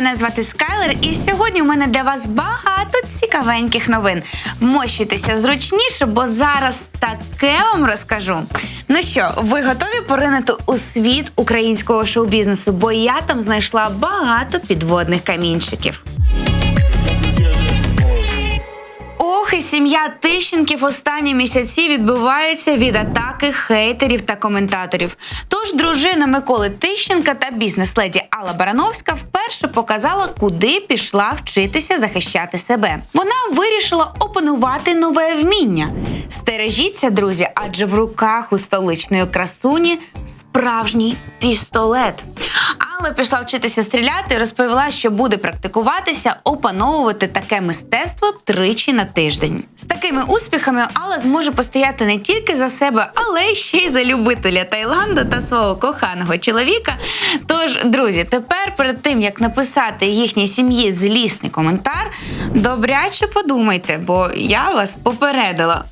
Мене звати Скайлер, і сьогодні у мене для вас багато цікавеньких новин. Вмощуйтеся зручніше, бо зараз таке вам розкажу. Ну що, ви готові поринути у світ українського шоу-бізнесу? Бо я там знайшла багато підводних камінчиків. Сім'я Тищенків останні місяці відбувається від атаки хейтерів та коментаторів. Тож дружина Миколи Тищенка та бізнес-леді Алла Барановська вперше показала, куди пішла вчитися захищати себе. Вона вирішила опанувати нове вміння. Стережіться, друзі, адже в руках у столичної красуні справжній пістолет. Алла пішла вчитися стріляти розповіла, що буде практикуватися, опановувати таке мистецтво тричі на тиждень. З такими успіхами Алла зможе постояти не тільки за себе, але ще й за любителя Таїланду та свого коханого чоловіка. Тож, друзі, тепер перед тим як написати їхній сім'ї злісний коментар, добряче подумайте, бо я вас попередила.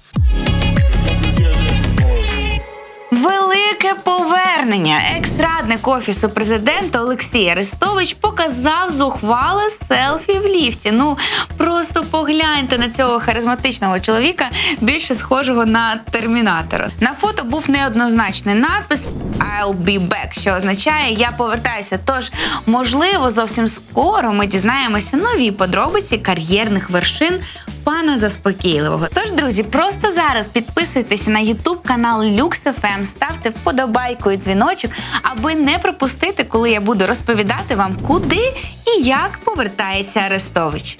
Велике повернення. Екс-радник офісу президента Олексій Арестович показав зухвале селфі в ліфті. Ну просто погляньте на цього харизматичного чоловіка, більше схожого на термінатора. На фото був неоднозначний надпис «I'll be back», що означає Я повертаюся. Тож, можливо, зовсім скоро ми дізнаємося нові подробиці кар'єрних вершин пана заспокійливого. Тож, друзі, просто зараз підписуйтеся на YouTube канал LuxFM, ставте вподобайку і дзвіночок, аби не пропустити, коли я буду розповідати вам, куди і як повертається Арестович.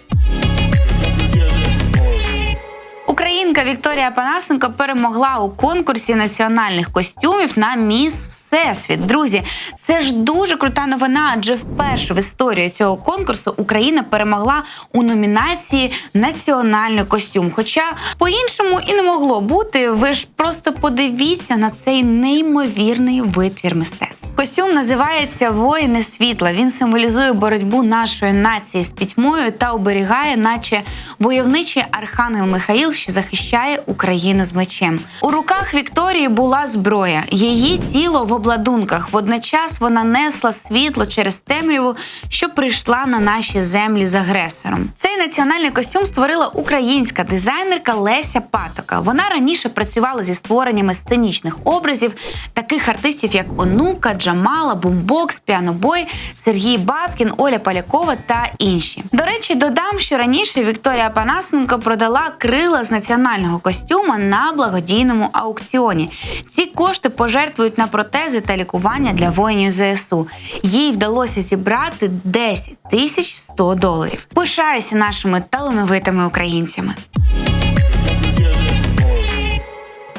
Українка Вікторія Панасенко перемогла у конкурсі національних костюмів на міс Всесвіт. Друзі, це ж дуже крута новина, адже вперше в історії цього конкурсу Україна перемогла у номінації Національний костюм. Хоча по-іншому і не могло бути. Ви ж просто подивіться на цей неймовірний витвір мистецтва. Костюм називається Воїни світла. Він символізує боротьбу нашої нації з пітьмою та оберігає, наче войовничий архангел Михаїл, що захищає Україну з мечем. У руках Вікторії була зброя. Її тіло в обладунках. Водночас вона несла світло через темряву, що прийшла на наші землі з агресором. Цей національний костюм створила українська дизайнерка Леся Патока. Вона раніше працювала зі створеннями сценічних образів таких артистів, як Онука, Джамала, Бумбокс, Піанобой, Сергій Бабкін, Оля Полякова та інші. До речі, додам, що раніше Вікторія Панасенко продала крила з національного костюма на благодійному аукціоні. Ці кошти пожертвують на протези та лікування для воїнів ЗСУ. Їй вдалося зібрати 10 тисяч 100 доларів. Пишаюся нашими талановитими українцями.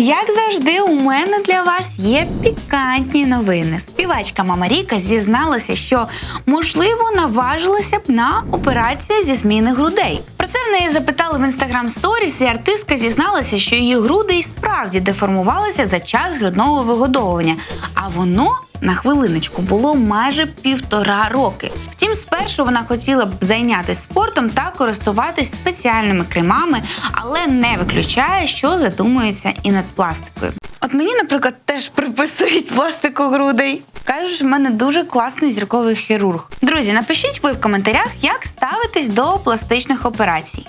Як завжди, у мене для вас є пікантні новини. Співачка Мама Ріка зізналася, що можливо наважилася б на операцію зі зміни грудей. Це в неї запитали в інстаграм сторіс, і артистка зізналася, що її груди і справді деформувалися за час грудного вигодовування, а воно. На хвилиночку було майже півтора роки. Втім, спершу вона хотіла б зайнятися спортом та користуватись спеціальними кремами, але не виключає, що задумується і над пластикою. От мені, наприклад, теж приписують пластику грудей. Кажуть, що в мене дуже класний зірковий хірург. Друзі, напишіть ви в коментарях, як ставитесь до пластичних операцій.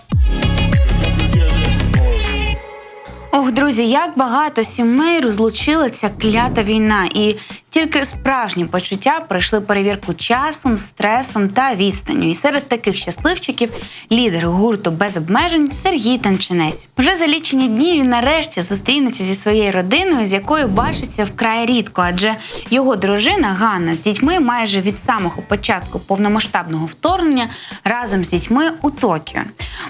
Ох, друзі, як багато сімей розлучила ця клята війна, і тільки справжні почуття пройшли перевірку часом, стресом та відстанню. І серед таких щасливчиків лідер гурту без обмежень Сергій Танчинець. Вже за лічені дні він нарешті зустрінеться зі своєю родиною, з якою бачиться вкрай рідко, адже його дружина Ганна з дітьми майже від самого початку повномасштабного вторгнення разом з дітьми у Токіо.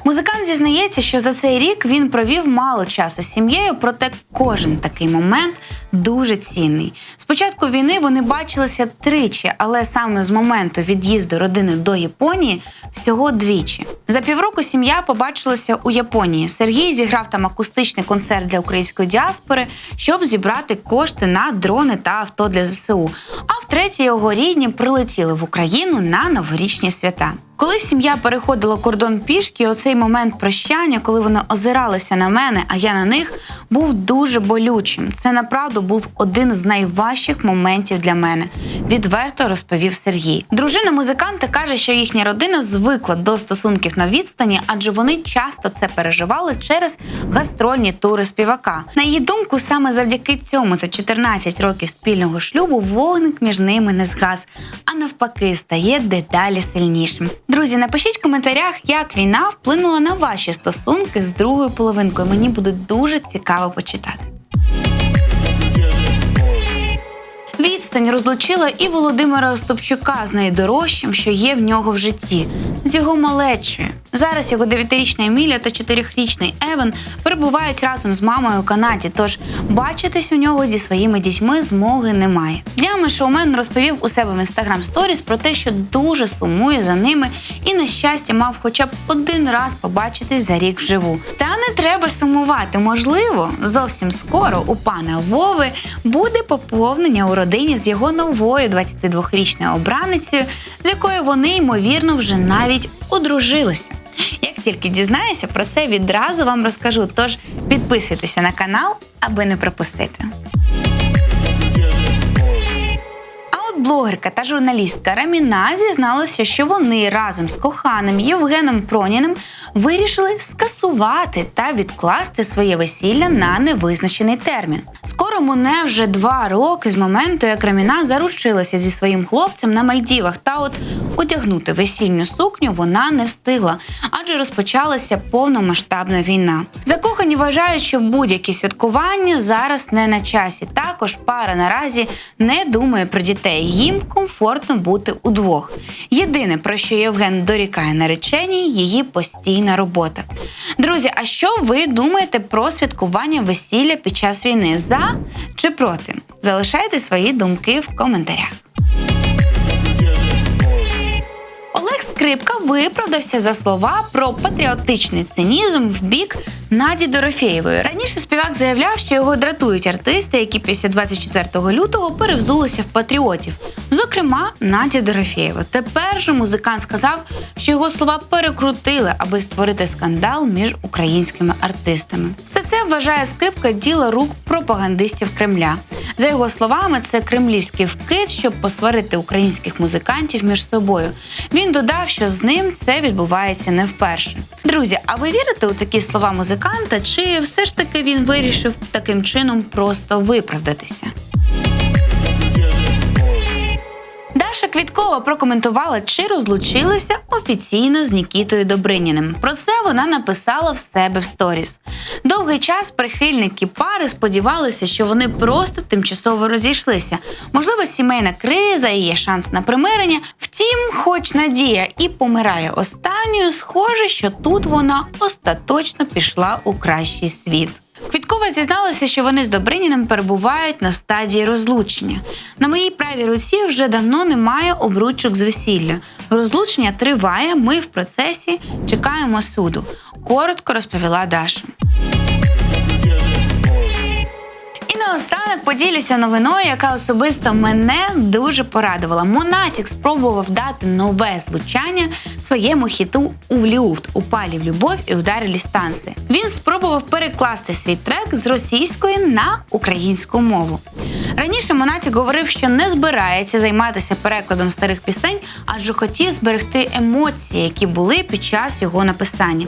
Музикант зізнається, що за цей рік він провів мало часу з сім'єю, проте кожен такий момент дуже цінний. Спочатку війни вони бачилися тричі, але саме з моменту від'їзду родини до Японії всього двічі. За півроку сім'я побачилася у Японії. Сергій зіграв там акустичний концерт для української діаспори, щоб зібрати кошти на дрони та авто для ЗСУ. А втретє його рідні прилетіли в Україну на новорічні свята. Коли сім'я переходила кордон пішки, оцей момент прощання, коли вони озиралися на мене, а я на них, був дуже болючим. Це направду був один з найважчих моментів для мене. Відверто розповів Сергій. Дружина музиканта каже, що їхня родина звикла до стосунків на відстані, адже вони часто це переживали через гастрольні тури співака. На її думку, саме завдяки цьому за 14 років спільного шлюбу вогник між ними не згас, а навпаки, стає дедалі сильнішим. Друзі, напишіть в коментарях, як війна вплинула на ваші стосунки з другою половинкою. Мені буде дуже цікаво почитати. Відстань розлучила і Володимира Остапчука з найдорожчим, що є в нього в житті, з його малечою. Зараз його 9-річна Емілія та 4-річний Еван перебувають разом з мамою у Канаді. Тож бачитись у нього зі своїми дітьми змоги немає. Днями шоумен розповів у себе в інстаграм сторіс про те, що дуже сумує за ними і на щастя мав хоча б один раз побачитись за рік вживу. Та не треба сумувати. Можливо, зовсім скоро у пана Вови буде поповнення у родині з його новою 22-річною обраницею, з якою вони ймовірно вже навіть одружилися. Тільки дізнаюся про це, відразу вам розкажу. Тож підписуйтеся на канал, аби не пропустити. Блогерка та журналістка Раміна зізналася, що вони разом з коханим Євгеном Проніним вирішили скасувати та відкласти своє весілля на невизначений термін. Скоро мине вже два роки з моменту, як Раміна заручилася зі своїм хлопцем на Мальдівах. Та от одягнути весільну сукню вона не встигла, адже розпочалася повномасштабна війна. Закохані вважають, що будь-які святкування зараз не на часі. Також пара наразі не думає про дітей. Їм комфортно бути удвох. Єдине про що Євген дорікає нареченій, її постійна робота. Друзі, а що ви думаєте про святкування весілля під час війни? За чи проти? Залишайте свої думки в коментарях. Скрипка виправдався за слова про патріотичний цинізм в бік Наді Дорофєєвої. Раніше співак заявляв, що його дратують артисти, які після 24 лютого перевзулися в патріотів. Зокрема, Надя Дорофєєва. Тепер же музикант сказав, що його слова перекрутили, аби створити скандал між українськими артистами. Все вважає скрипка діло рук пропагандистів Кремля. За його словами, це кремлівський вкид, щоб посварити українських музикантів між собою. Він додав, що з ним це відбувається не вперше. Друзі, а ви вірите у такі слова музиканта, чи все ж таки він вирішив таким чином просто виправдатися? Даша Квіткова прокоментувала, чи розлучилися офіційно з Нікітою Добриніним. Про це вона написала в себе в сторіс. Довгий час прихильники пари сподівалися, що вони просто тимчасово розійшлися. Можливо, сімейна криза і є шанс на примирення. Втім, хоч надія і помирає останньою, схоже, що тут вона остаточно пішла у кращий світ. Зізналася, що вони з Добриніним перебувають на стадії розлучення. На моїй правій руці вже давно немає обручок з весілля. Розлучення триває. Ми в процесі чекаємо суду. Коротко розповіла Даша. І наостанок поділюся новиною, яка особисто мене дуже порадувала. Монатік спробував дати нове звучання своєму хіту «Увлюфт» «Упалі в любов і ударилі станції. Він спробував перекласти свій трек з російської на українську мову. Раніше Монатік говорив, що не збирається займатися перекладом старих пісень, адже хотів зберегти емоції, які були під час його написання.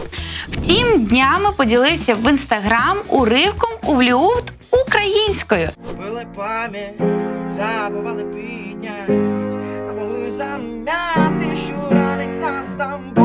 Втім, днями поділився в інстаграм уривком «Увлюфт» українською. Били пам'ять, забували піднять, а могли зам'яти, що ранить нас там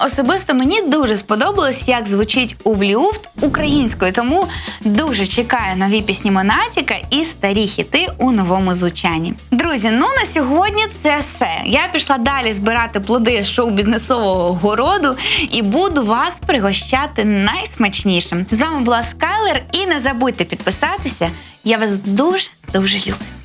особисто мені дуже сподобалось, як звучить Увлюфт українською, тому дуже чекаю нові пісні Монатіка і старі хіти у новому звучанні. Друзі, ну на сьогодні це все. Я пішла далі збирати плоди з шоу-бізнесового городу і буду вас пригощати найсмачнішим. З вами була Скайлер, і не забудьте підписатися. Я вас дуже дуже люблю.